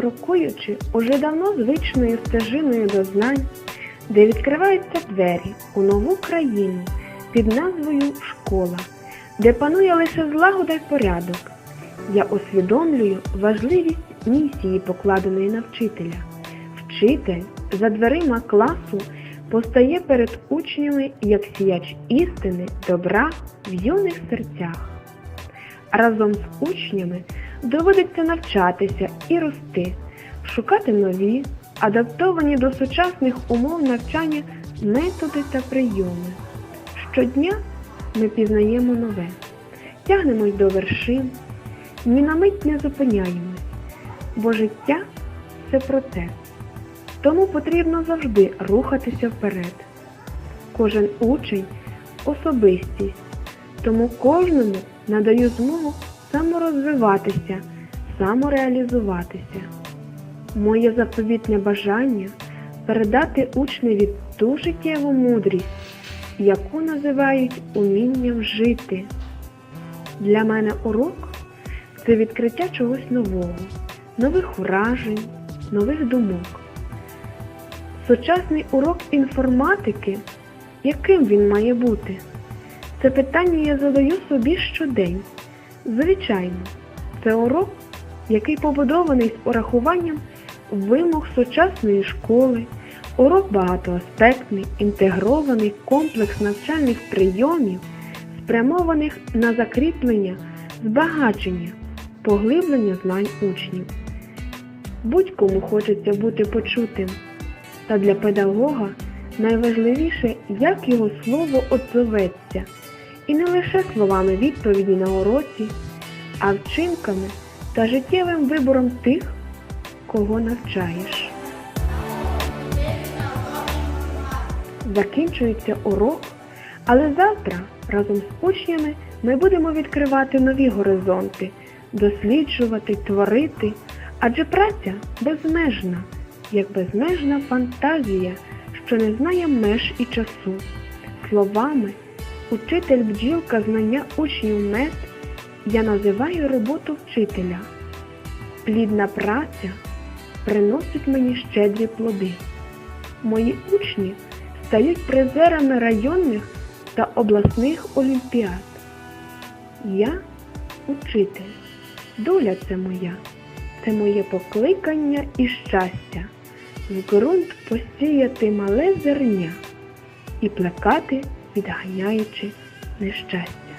крокуючи уже давно звичною стежиною до знань, де відкриваються двері у нову країну під назвою Школа, де панує лише злагода й порядок, я усвідомлюю важливість місії, покладеної на вчителя. Вчитель за дверима класу постає перед учнями як сіяч істини, добра в юних серцях. Разом з учнями доводиться навчатися і рости, шукати нові, адаптовані до сучасних умов навчання методи та прийоми. Щодня ми пізнаємо нове, тягнемось до вершин, ні на мить не зупиняємось, бо життя це процес. Тому потрібно завжди рухатися вперед. Кожен учень особистість, тому кожному надаю змогу саморозвиватися, самореалізуватися. Моє заповітне бажання передати учневі ту життєву мудрість, яку називають умінням жити. Для мене урок це відкриття чогось нового, нових вражень, нових думок. Сучасний урок інформатики, яким він має бути? Це питання я задаю собі щодень. Звичайно, це урок, який побудований з урахуванням вимог сучасної школи, урок багатоаспектний, інтегрований комплекс навчальних прийомів, спрямованих на закріплення, збагачення, поглиблення знань учнів. Будь-кому хочеться бути почутим. Та для педагога найважливіше, як його слово отзоветься, і не лише словами відповіді на уроці, а вчинками та життєвим вибором тих, кого навчаєш. Закінчується урок, але завтра разом з учнями ми будемо відкривати нові горизонти, досліджувати, творити, адже праця безмежна як безмежна фантазія, що не знає меж і часу. Словами, учитель бджілка знання учнів мед я називаю роботу вчителя. Плідна праця приносить мені щедрі плоди. Мої учні стають призерами районних та обласних олімпіад. Я учитель, доля це моя, це моє покликання і щастя в ґрунт посіяти мале зерня і плекати, відганяючи нещастя.